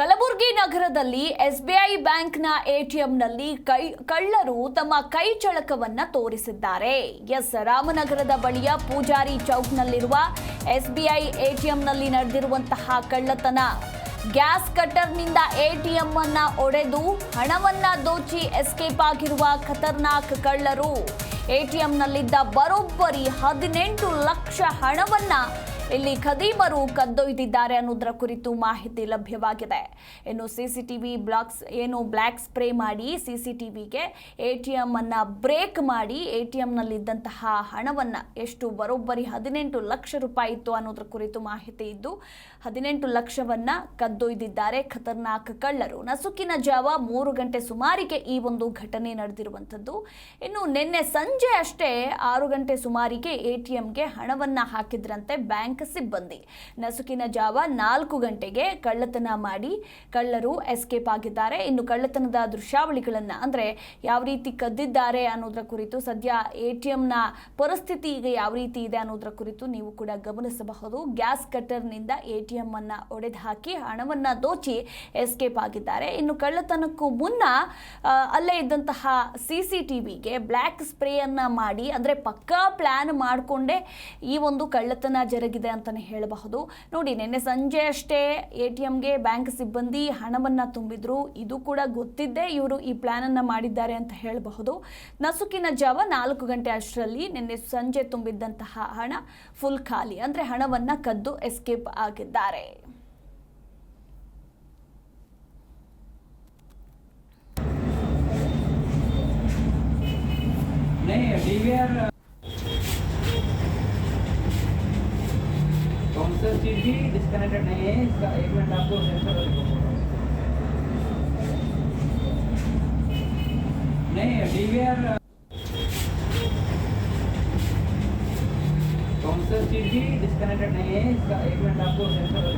ಕಲಬುರಗಿ ನಗರದಲ್ಲಿ ಎಸ್ಬಿಐ ಬ್ಯಾಂಕ್ನ ಎಟಿಎಂನಲ್ಲಿ ಕೈ, ಕಳ್ಳರು ತಮ್ಮ ಕೈ ಚಳಕವನ್ನ ತೋರಿಸಿದ್ದಾರೆ. ಎಸ್, ರಾಮನಗರದ ಬಳಿಯ ಪೂಜಾರಿ ಚೌಕ್ನಲ್ಲಿರುವ ಎಸ್ಬಿಐ ಎಟಿಎಂನಲ್ಲಿ ನಡೆದಿರುವಂತಹ ಕಳ್ಳತನ. ಗ್ಯಾಸ್ ಕಟ್ಟರ್ನಿಂದ ಎಟಿಎಂ ಅನ್ನ ಒಡೆದು ಹಣವನ್ನ ದೋಚಿ ಎಸ್ಕೇಪ್ ಆಗಿರುವ ಖತರ್ನಾಕ್ ಕಳ್ಳರು. ಎಟಿಎಂನಲ್ಲಿದ್ದ ಬರೋಬ್ಬರಿ ಹದಿನೆಂಟು ಲಕ್ಷ ಹಣವನ್ನ ಇಲ್ಲಿ ಖದೀಮರು ಕದ್ದೊಯ್ದಿದ್ದಾರೆ ಅನ್ನೋದರ ಕುರಿತು ಮಾಹಿತಿ ಲಭ್ಯವಾಗಿದೆ. ಇನ್ನು ಸಿಸಿಟಿವಿ ಬ್ಲಾಕ್ಸ್ ಏನು ಬ್ಲ್ಯಾಕ್ ಸ್ಪ್ರೇ ಮಾಡಿ ಸಿಸಿಟಿವಿಗೆ ಎ ಟಿ ಎಂ ಅನ್ನ ಬ್ರೇಕ್ ಮಾಡಿ ಎ ಟಿ ಎಂನಲ್ಲಿದ್ದಂತಹ ಹಣವನ್ನ ಎಷ್ಟು ಬರೋಬ್ಬರಿ ಹದಿನೆಂಟು ಲಕ್ಷ ರೂಪಾಯಿ ಇತ್ತು ಅನ್ನೋದ್ರ ಕುರಿತು ಮಾಹಿತಿ ಇದ್ದು, ಹದಿನೆಂಟು ಲಕ್ಷವನ್ನ ಕದ್ದೊಯ್ದಿದ್ದಾರೆ ಖತರ್ನಾಕ್ ಕಳ್ಳರು. ನಸುಕಿನ ಜಾವ ಮೂರು ಗಂಟೆ ಸುಮಾರಿಗೆ ಈ ಒಂದು ಘಟನೆ ನಡೆದಿರುವಂಥದ್ದು. ಇನ್ನು ನಿನ್ನೆ ಸಂಜೆ ಅಷ್ಟೇ ಆರು ಗಂಟೆ ಸುಮಾರಿಗೆ ಎ ಟಿ ಎಂಗೆ ಹಣವನ್ನ ಹಾಕಿದ್ರಂತೆ ಬ್ಯಾಂಕ್ ಸಿಬ್ಬಂದಿ. ನಸುಕಿನ ಜಾವ ನಾಲ್ಕು ಗಂಟೆಗೆ ಕಳ್ಳತನ ಮಾಡಿ ಕಳ್ಳರು ಎಸ್ಕೇಪ್ ಆಗಿದ್ದಾರೆ. ಇನ್ನು ಕಳ್ಳತನದ ದೃಶ್ಯಾವಳಿಗಳನ್ನ ಅಂದ್ರೆ ಯಾವ ರೀತಿ ಕದ್ದಿದ್ದಾರೆ ಅನ್ನೋದರ ಕುರಿತು ಸದ್ಯ ಎ ಟಿ ಎಂನ ಪರಿಸ್ಥಿತಿ ಈಗ ಯಾವ ರೀತಿ ಇದೆ ಅನ್ನೋದರ ಕುರಿತು ನೀವು ಕೂಡ ಗಮನಿಸಬಹುದು. ಗ್ಯಾಸ್ ಕಟ್ಟರ್ನಿಂದ ಎ ಟಿ ಎಂ ಅನ್ನ ಒಡೆದು ಹಾಕಿ ಹಣವನ್ನ ದೋಚಿ ಎಸ್ಕೇಪ್ ಆಗಿದ್ದಾರೆ. ಇನ್ನು ಕಳ್ಳತನಕ್ಕೂ ಮುನ್ನ ಅಲ್ಲೇ ಇದ್ದಂತಹ ಸಿ ಸಿ ಟಿ ವಿಗೆ ಬ್ಲ್ಯಾಕ್ ಸ್ಪ್ರೇಯನ್ನು ಮಾಡಿ ಅಂದರೆ ಪಕ್ಕಾ ಪ್ಲ್ಯಾನ್ ಮಾಡಿಕೊಂಡೇ ಈ ಒಂದು ಕಳ್ಳತನ ಜರುಗಿದೆ. ಅಂತಲೇ ಹೇಳಬಹುದು. ನೋಡಿ, ನಿನ್ನೆ ಸಂಜೆ ಅಷ್ಟೇ ಎ ಟಿ ಎಮ್ಗೆ ಬ್ಯಾಂಕ್ ಸಿಬ್ಬಂದಿ ಹಣವನ್ನು ತುಂಬಿದ್ರು. ಇದು ಕೂಡ ಗೊತ್ತಿದ್ದೇ ಇವರು ಈ ಪ್ಲ್ಯಾನನ್ನು ಮಾಡಿದ್ದಾರೆ ಅಂತ ಹೇಳಬಹುದು. ನಸುಕಿನ ಜಾವ ನಾಲ್ಕು ಗಂಟೆ ಅಷ್ಟರಲ್ಲಿ ನಿನ್ನೆ ಸಂಜೆ ತುಂಬಿದ್ದಂತಹ ಹಣ ಫುಲ್ ಖಾಲಿ. ಅಂದರೆ ಹಣವನ್ನು ಕದ್ದು ಎಸ್ಕೇಪ್ ಆಗಿದ್ದಾರೆ. भी डिस्कनेक्टेड नहीं है इसका एक मिनट आपको सेंसर नहीं डीवीआर कौन सा चीज भी डिस्कनेक्टेड नहीं है इसका एक मिनट आपको सेंसर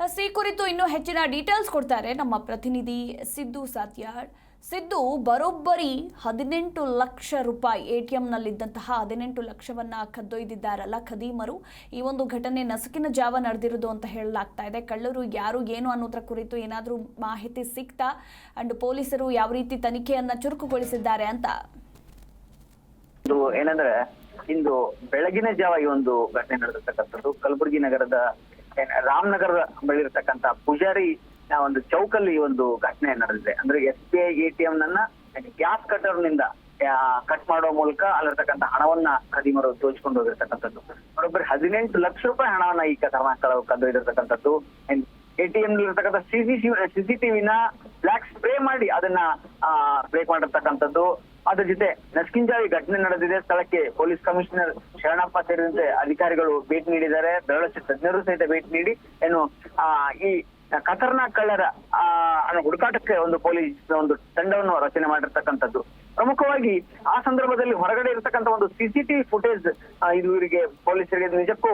ಎಸ್, ಈ ಕುರಿತು ಇನ್ನೂ ಹೆಚ್ಚಿನ ಡೀಟೇಲ್ಸ್ ಕೊಡ್ತಾರೆ ನಮ್ಮ ಪ್ರತಿನಿಧಿ ಸಿದ್ದು ಸಾತ್ಯಾಳ್ ಸಿದ್ದು ಬರೋಬ್ಬರಿ ಹದಿನೆಂಟು ಲಕ್ಷ ರೂಪಾಯಿ ಎ ಟಿ ಎಂನಲ್ಲಿದ್ದಂತಹ ಹದಿನೆಂಟು ಲಕ್ಷವನ್ನ ಕದ್ದೊಯ್ದಿದ್ದಾರಲ್ಲ ಖದೀಮರು ಈ ಒಂದು ಘಟನೆ ನಸುಕಿನ ಜಾವ ನಡೆದಿರೋದು ಅಂತ ಹೇಳಲಾಗ್ತಾ ಇದೆ. ಕಳ್ಳರು ಯಾರು, ಏನು ಅನ್ನೋದ್ರ ಕುರಿತು ಏನಾದರೂ ಮಾಹಿತಿ ಸಿಗ್ತಾ ಅಂಡ್ ಪೊಲೀಸರು ಯಾವ ರೀತಿ ತನಿಖೆಯನ್ನ ಚುರುಕುಗೊಳಿಸಿದ್ದಾರೆ ಅಂತ? ಏನಂದ್ರೆ, ಇಂದು ಬೆಳಗಿನ ಜಾವ ಈ ಒಂದು ಘಟನೆ ನಡೆದಿರ್ತಕ್ಕಂಥದ್ದು. ಕಲಬುರಗಿ ನಗರದ ರಾಮನಗರ ರಾಮನಗರದ ಬಳಿ ಇರತಕ್ಕಂತ ಪೂಜಾರಿ ಆ ಒಂದು ಚೌಕಲ್ಲಿ ಒಂದು ಘಟನೆ ನಡೆದಿದೆ. ಅಂದ್ರೆ S B I A T M ನನ್ನ ಗ್ಯಾಸ್ ಕಟರ್ನಿಂದ ಕಟ್ ಮಾಡುವ ಮೂಲಕ ಅಲ್ಲಿರ್ತಕ್ಕಂಥ ಹಣವನ್ನ ಖದೀಮರು ದೋಚಿಕೊಂಡು ಹೋಗಿರ್ತಕ್ಕಂಥದ್ದು. ಬರೋಬ್ಬರಿ ಹದಿನೆಂಟು ಲಕ್ಷ ರೂಪಾಯಿ ಹಣವನ್ನ ಈ ಕರ್ನಾಟಕ ಕದ್ದೊಯ್ದಿರ್ತಕ್ಕಂಥದ್ದು ಎಟಿಎಂ ಇರತಕ್ಕಂಥ ಸಿಸಿ ನ ಬ್ಲಾಕ್ ಸ್ಪ್ರೇ ಮಾಡಿ ಅದನ್ನ ಬ್ರೇಕ್ ಮಾಡಿರ್ತಕ್ಕಂಥದ್ದು. ಅದ್ರ ಜೊತೆ ನಸ್ಕಿಂಜಾವಿ ಘಟನೆ ನಡೆದಿದೆ. ಸ್ಥಳಕ್ಕೆ ಪೊಲೀಸ್ ಕಮಿಷನರ್ ಶರಣಪ್ಪ ಸೇರಿದಂತೆ ಅಧಿಕಾರಿಗಳು ಭೇಟಿ ನೀಡಿದ್ದಾರೆ. ಬೆರಳಚ್ಚು ತಜ್ಞರು ಸಹಿತ ಭೇಟಿ ನೀಡಿ, ಏನು ಈ ಖತರ್ನಾಕ್ ಅನ್ನೋ ಹುಡುಕಾಟಕ್ಕೆ ಒಂದು ಪೊಲೀಸ್ ಒಂದು ತಂಡವನ್ನು ರಚನೆ ಮಾಡಿರ್ತಕ್ಕಂಥದ್ದು. ಪ್ರಮುಖವಾಗಿ ಆ ಸಂದರ್ಭದಲ್ಲಿ ಹೊರಗಡೆ ಇರತಕ್ಕಂತ ಒಂದು ಸಿಸಿಟಿವಿ ಫುಟೇಜ್ ಇದು ಇವರಿಗೆ ಪೊಲೀಸರಿಗೆ ನಿಜಕ್ಕೂ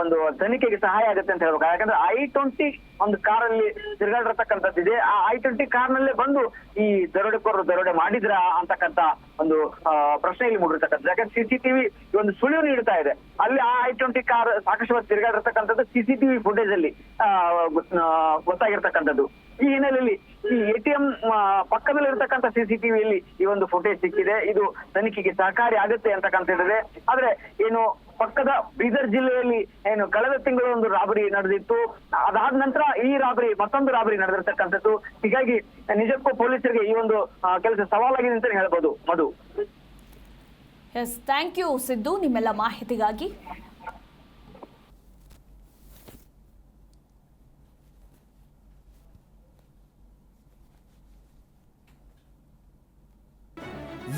ಒಂದು ತನಿಖೆಗೆ ಸಹಾಯ ಆಗುತ್ತೆ ಅಂತ ಹೇಳ್ಬೇಕು. ಯಾಕಂದ್ರೆ ಐ ಟ್ವೆಂಟಿ ಒಂದು ಕಾರಲ್ಲಿ ತಿರುಗಾಡಿರ್ತಕ್ಕಂಥದ್ದಿದೆ ಆ ಐ ಟ್ವೆಂಟಿ ಕಾರ್ನಲ್ಲೇ ಬಂದು ಈ ದರೋಡೆಕೋರರು ದರೋಡೆ ಮಾಡಿದ್ರ ಅಂತಕ್ಕಂತ ಒಂದು ಪ್ರಶ್ನೆ ಇಲ್ಲಿ ಮೂಡಿರ್ತಕ್ಕಂಥದ್ದು. ಯಾಕಂದ್ರೆ ಸಿಸಿಟಿವಿ ಒಂದು ಸುಳಿವು ನೀಡ್ತಾ ಇದೆ. ಅಲ್ಲಿ ಆ ಐ ಟ್ವೆಂಟಿ ಕಾರ್ ಸಾಕಷ್ಟು ತಿರುಗಾಡಿರ್ತಕ್ಕಂಥದ್ದು ಸಿಸಿಟಿವಿ ಫುಟೇಜ್ ಅಲ್ಲಿ ಗೊತ್ತಾಗಿರ್ತಕ್ಕಂಥದ್ದು. ಈ ಹಿನ್ನೆಲೆಯಲ್ಲಿ ಈ ಎಟಿಎಂ ಪಕ್ಕದಲ್ಲಿ ಇರತಕ್ಕಂತ ಸಿಸಿಟಿವಿಯಲ್ಲಿ ಈ ಒಂದು ಫುಟೇಜ್ ಸಿಕ್ಕಿದೆ. ಇದು ತನಿಖೆಗೆ ಸಹಕಾರಿ ಆಗುತ್ತೆ ಹೇಳಿದ್ರೆ ಆದ್ರೆ ಏನು ಪಕ್ಕದ ಬೀದರ್ ಜಿಲ್ಲೆಯಲ್ಲಿ ಏನು ಕಳೆದ ತಿಂಗಳು ಒಂದು ರಾಬರಿ ನಡೆದಿತ್ತು. ಅದಾದ ನಂತರ ಈ ರಾಬರಿ, ಮತ್ತೊಂದು ರಾಬರಿ ನಡೆದಿರ್ತಕ್ಕಂಥದ್ದು. ಹೀಗಾಗಿ ನಿಜಕ್ಕೂ ಪೊಲೀಸರಿಗೆ ಈ ಒಂದು ಕೆಲಸ ಸವಾಲಾಗಿದೆ ಅಂತ ಹೇಳ್ಬೋದು. Madhu. Yes thank you Siddu. ನಿಮ್ಮೆಲ್ಲ ಮಾಹಿತಿಗಾಗಿ